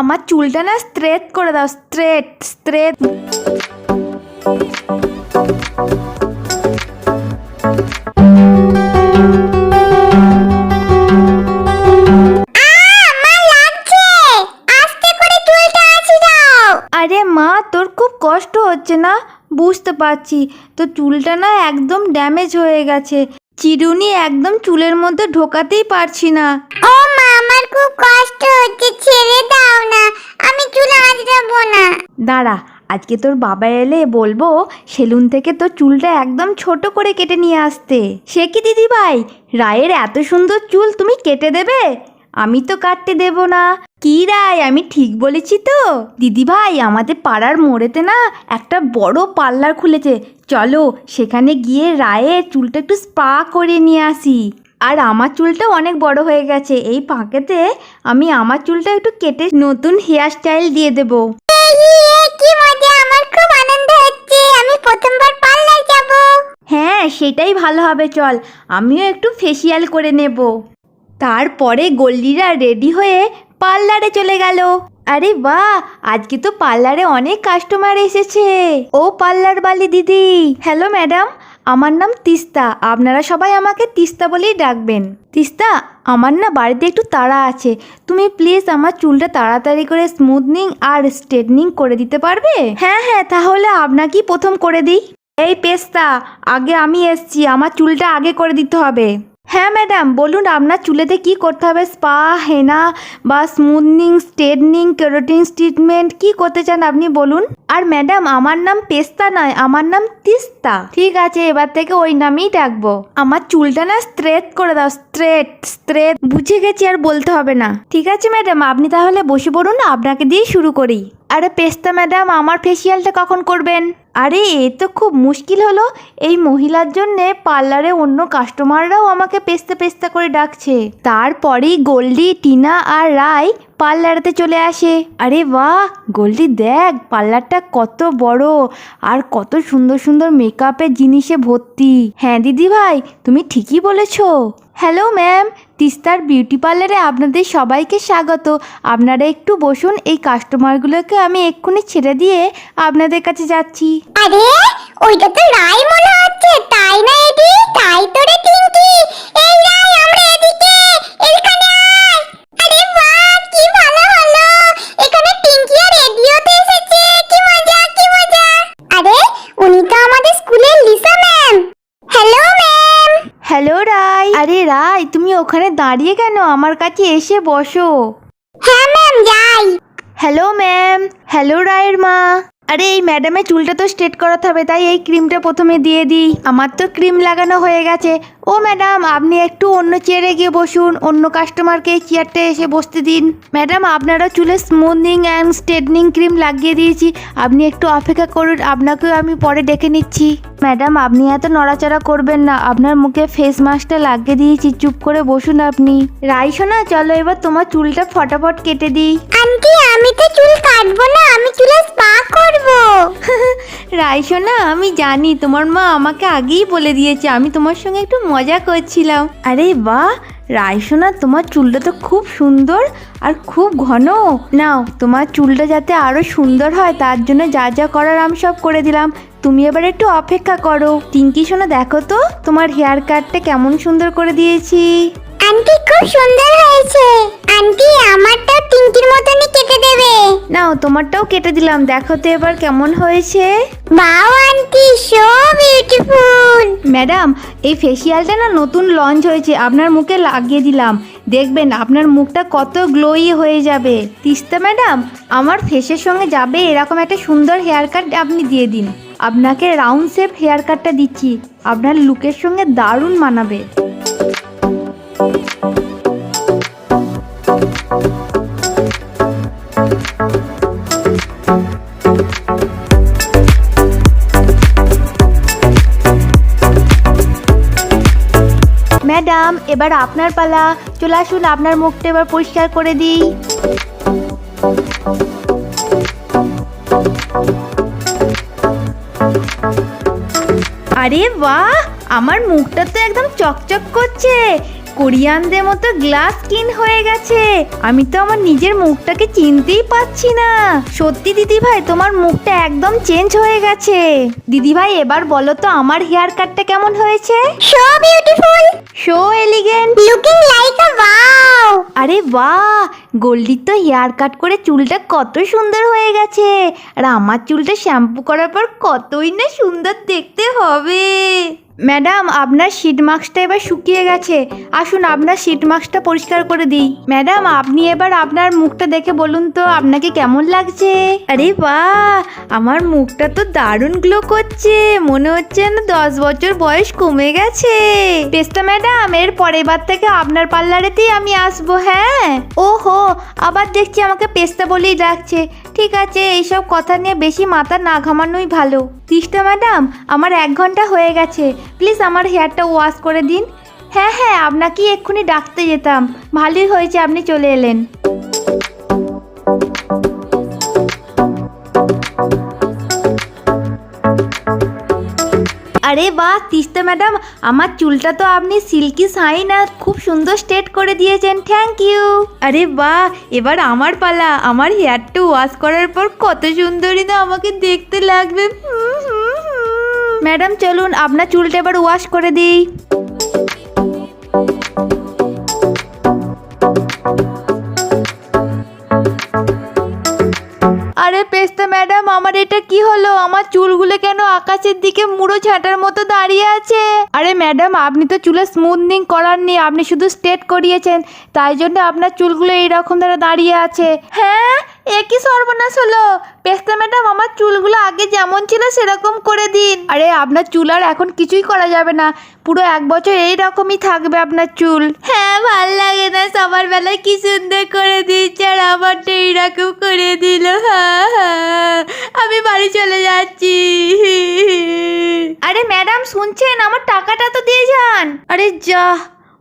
আমার চুলটা না স্ট্রেট করে দাও স্ট্রেট স্ট্রেট আরে মা তোর খুব কষ্ট হচ্ছে না? বুঝতে পারছি। তো চুলটা না একদম ড্যামেজ হয়ে গেছে। চিরুনি একদম চুলের মধ্যে ঢোকাতেই পারছি না। ও খুব কষ্ট হচ্ছে, ছেড়ে দাও না। আমি চুল আঁচড়াবো না। দাঁড়া, আজকে তোর বাবা এলে বলব, সেলুন থেকে তোর চুলটা একদম ছোট করে কেটে নিয়ে আসতে। সে কি দিদি ভাই রায়ের এত সুন্দর চুল তুমি কেটে দেবে? আমি তো কাটতে দেব না। কি রায়, আমি ঠিক বলেছি তো? দিদি ভাই আমাদের পাড়ার মোড়েতে না একটা বড় পার্লার খুলেছে। চলো, সেখানে গিয়ে রায়ের চুলটা একটু স্পা করে নিয়ে আসি। আর আমার চুলটা অনেক বড় হয়ে গেছে। এই ফাঁকেতে আমি আমার চুলটা একটু কেটে নতুন হেয়ার স্টাইল দিয়ে দেবো। কি মজা আমার খুব আনন্দ হচ্ছে। আমি প্রথমবার পার্লার যাব। হ্যাঁ সেটাই ভালো হবে চল। আমিও একটু ফেসিয়াল করে নেব। তারপরে গল্লিরা রেডি হয়ে পার্লারে চলে গেল। আরে বাহ আজকে তো পার্লারে অনেক কাস্টমার এসেছে। ও পার্লার বালি দিদি হ্যালো ম্যাডাম আমার নাম তিস্তা। আপনারা সবাই আমাকে তিস্তা বলেই ডাকবেন। তিস্তা, আমার না বাড়িতে একটু তাড়া আছে। তুমি প্লিজ আমার চুলটা তাড়াতাড়ি করে স্মুথনিং আর স্ট্রেটনিং করে দিতে পারবে? হ্যাঁ হ্যাঁ তাহলে আপনাকেই প্রথম করে দিই। এই পেস্তা, আগে আমি এসছি। আমার চুলটা আগে করে দিতে হবে। হ্যাঁ ম্যাডাম বলুন আপনার চুলেতে কি করতে হবে? স্পা হেনা বা স্মুথনিং স্ট্রেটনিং কেরোটিন ট্রিটমেন্ট কি করতে চান আপনি বলুন? আর ম্যাডাম আমার নাম পেস্তা নয়, আমার নাম তিস্তা। ঠিক আছে, এবার থেকে ওই নামেই ডাকবো। আমার চুলটা না স্ট্রেট করে দাও স্ট্রেট স্ট্রেট বুঝে গেছি আর বলতে হবে না। ঠিক আছে ম্যাডাম আপনি তাহলে বসে পড়ুন, আপনাকে দিয়ে শুরু করি। আরে পেস্তা ম্যাডাম, আমার ফেসিয়ালটা কখন করবেন? আরে, এ তো খুব মুশকিল হলো। এই মহিলার জন্যে পার্লারে অন্য কাস্টমাররাও আমাকে পেস্তা পেস্তা করে ডাকছে। তারপরেই গোল্ডি, টিনা আর রায় পার্লারেতে চলে আসে। আরে বাহ, গোল্ডি দেখ, পার্লারটা কত বড় আর কত সুন্দর সুন্দর মেকআপের জিনিসে ভর্তি। হ্যাঁ দিদি ভাই, তুমি ঠিকই বলেছ। হ্যালো ম্যাম, তিস্তার বিউটি পার্লারে আপনাদের সবাইকে স্বাগত। আপনারা একটু বসুন, এই কাস্টমারগুলোকে আমি এক্ষুনি ছেড়ে দিয়ে আপনাদের কাছে যাচ্ছি। আরে, ওইটা তো রাই মনে হচ্ছে, তাই না এটি তাই তো রে টিঙ্কি এই রাই আমরা এদিকে এখানে আয় আরে বাহ কি ভালো হলো এখানে টিঙ্কি আর রেডিওতে এসেছে কি মজা কি মজা আরে উনি তো আমাদের স্কুলের Lisa ma'am hello ma'am hello Rai. আরে রাই তুমি ওখানে দাঁড়িয়ে কেন? আমার কাছে এসে বসো। হ্যাঁ ম্যাম যাই। হ্যালো ম্যাম হ্যালো রায়ের মা। আরে এই ম্যাডামের চুলটা তো স্ট্রেট করাতে হবে তাই এই ক্রিমটা প্রথমে দিয়ে দিই। আমার তো ক্রিম লাগানো হয়ে গেছে। ও ম্যাডাম আপনি একটু অন্য চেয়ারে গিয়ে বসুন অন্য কাস্টমারকে এই চেয়ারটা এসে বসতে দিন। ম্যাডাম আপনারা চুলে স্মুথনিং অ্যান্ড স্ট্রেটনিং ক্রিম লাগিয়ে দিয়েছি। আপনি একটু অপেক্ষা করুন আপনাকেও আমি পরে ডেকে নিচ্ছি। ম্যাডাম আপনি এত নড়াচড়া করবেন না আপনার মুখে ফেস মাস্কটা লাগিয়ে দিয়েছি চুপ করে বসুন আপনি। রাইসোনা চলো এবার তোমার চুলটা ফটাফট কেটে দিই। আন্টি আমি তো চুল কাটবো না আমি চুলে স্পা করব। রাইসোনা আমি জানি তোমার মা আমাকে আগেই বলে দিয়েছে আমি তোমার সঙ্গে একটু মজা করছিলাম। আরে বাহ, রায়সোনা, তোমার চুলটা তো খুব সুন্দর আর খুব ঘন। নাও, তোমার চুলটা যাতে আরও সুন্দর হয়, তার জন্য যা যা করার আমি সব করে দিলাম। তুমি এবার একটু অপেক্ষা করো। টিঙ্কি সোনা দেখো তো, তোমার হেয়ার কাটটা কেমন সুন্দর করে দিয়েছি। আন্টি, খুব সুন্দর হয়েছে। নাও তোমারটাও কেটে দিলাম। দেখো তো এবার কেমন হয়েছে। বাও আন্টি সো বিউটিফুল ম্যাডাম এই ফেসিয়ালটা না নতুন লঞ্চ হয়েছে আপনার মুখে লাগিয়ে দিলাম। দেখবেন আপনার মুখটা কত গ্লোই হয়ে যাবে। তিস্তা ম্যাডাম আমার ফেসের সঙ্গে যাবে এরকম একটা সুন্দর হেয়ার কাট আপনি দিয়ে দিন। আপনাকে রাউন্ড শেপ হেয়ার কাটটা দিচ্ছি। আপনার লুকের সঙ্গে দারুণ মানাবে। এবার আপনার পালা। চলে আসুন, আপনার মুখটা এবার পরিষ্কার করে দিই। আরে বাহ, আমার মুখটা তো একদম চকচক করছে। কোরিয়ানদের মতো গ্লাস স্কিন হয়ে গেছে। আমি তো আমার নিজের মুখটাকে চিনতেই পাচ্ছি না। সত্যি দিদি ভাই তোমার মুখটা একদম চেঞ্জ হয়ে গেছে। দিদি ভাই এবার বলো তো আমার হেয়ার কাটটা কেমন হয়েছে? So beautiful so elegant looking like a wow আরে বাহ! গোল্ডির তো হেয়ার কাট করে চুলটা কত সুন্দর হয়ে গেছে। আর আমার চুলটা শ্যাম্পু করার পর কতই না সুন্দর দেখতে হবে। ম্যাডাম আপনার শিট মাস্কটা এবার শুকিয়ে গেছে। আসুন আপনার শিট মাস্কটা পরিষ্কার করে দিই। ম্যাডাম আপনি এবার আপনার মুখটা দেখে বলুন তো আপনাকে কেমন লাগছে? আরে বাহ! আমার মুখটা তো দারুণ গ্লো করছে। মনে হচ্ছে না দশ বছর বয়স কমে গেছে। পেস্তা ম্যাডাম এর পরের বার থেকে আপনার পার্লারেতেই আমি আসব হ্যাঁ? ও হো আবার দেখছি আমাকে পেস্তা বলেই ডাকছে। ঠিক আছে, এইসব কথা নিয়ে বেশি মাথা না ঘামানোই ভালো। কৃষ্ণা ম্যাডাম, আমার এক ঘণ্টা হয়ে গেছে। প্লিজ আমার হেয়ারটা ওয়াশ করে দিন। হ্যাঁ হ্যাঁ আপনাকেই এক্ষুনি ডাকতে যেতাম। ভালোই হয়েছে আপনি চলে এলেন। আরে বাহ তিস্তা ম্যাডাম আমার চুলটা তো আপনি সিল্কি শাইন আর খুব সুন্দর স্ট্রেট করে দিয়েছেন থ্যাংক ইউ আরে বাহ এবার আমার পালা আমার হেয়ারটা ওয়াশ করার পর কত সুন্দরই না আমাকে দেখতে লাগবে। ম্যাডাম চলুন আপনার চুলটা এবার ওয়াশ করে দিই। ম্যাডাম, আমার এটা কি হলো? আমার চুলগুলো কেন আকাশের দিকে মুড়ো ছাটার মতো দাঁড়িয়ে আছে? আরে ম্যাডাম, আপনি তো চুলে স্মুথনিং করাননি, আপনি শুধু স্ট্রেট করিয়েছেন। তাই জন্য আপনার চুলগুলো এইরকম ধরে দাঁড়িয়ে আছে। হ্যাঁ? এ কি সর্বনাশ হলো। পেস্তা ম্যাডাম আমার চুলগুলো আগে যেমন ছিল সেরকম করে দিন। আরে আপনার চুল আর এখন কিছুই করা যাবে না। পুরো এক বছর এই রকমই থাকবে আপনার চুল। হ্যাঁ ভালো লাগে না। সবার বেলায় কি সুন্দর করে দিচ্ছে আর আমারটা এইরকম করে দিল। আমি বাড়ি চলে যাচ্ছি। আরে ম্যাডাম শুনছেন? আমার টাকাটা তো দিয়ে যান। আরে যা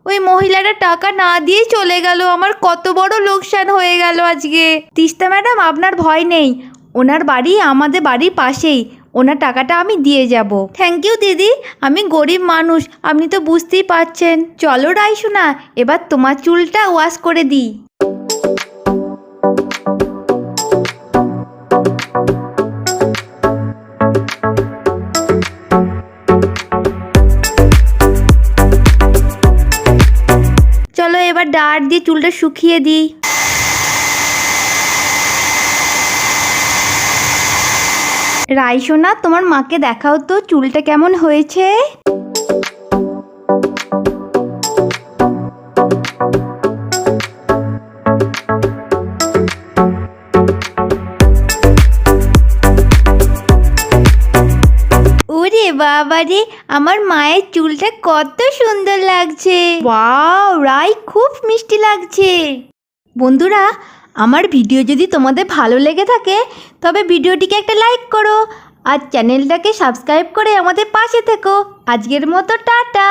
ওই মহিলাটা টাকা না দিয়ে চলে গেল। আমার কত বড় লোকসান হয়ে গেল আজকে। তিস্তা ম্যাডাম, আপনার ভয় নেই। ওনার বাড়ি আমাদের বাড়ির পাশেই। ওনার টাকাটা আমি দিয়ে যাব। থ্যাংক ইউ দিদি। আমি গরিব মানুষ। আপনি তো বুঝতেই পারছেন। চলো রাই রাইসোনা, এবার তোমার চুলটা ওয়াশ করে দিই। ডাট দিয়ে চুলটা শুকিয়ে দিই। রাইসোনা তোমার মাকে দেখাও তো চুলটা কেমন হয়েছে। ওরে বাবা রে আমার মায়ের চুলটা কত সুন্দর লাগছে। রাই খুব মিষ্টি লাগছে। বন্ধুরা, আমার ভিডিও যদি তোমাদের ভালো লেগে থাকে, তবে ভিডিওটিকে একটা লাইক করো আর চ্যানেলটাকে সাবস্ক্রাইব করে আমাদের পাশে থেকো। আজকের মতো টাটা।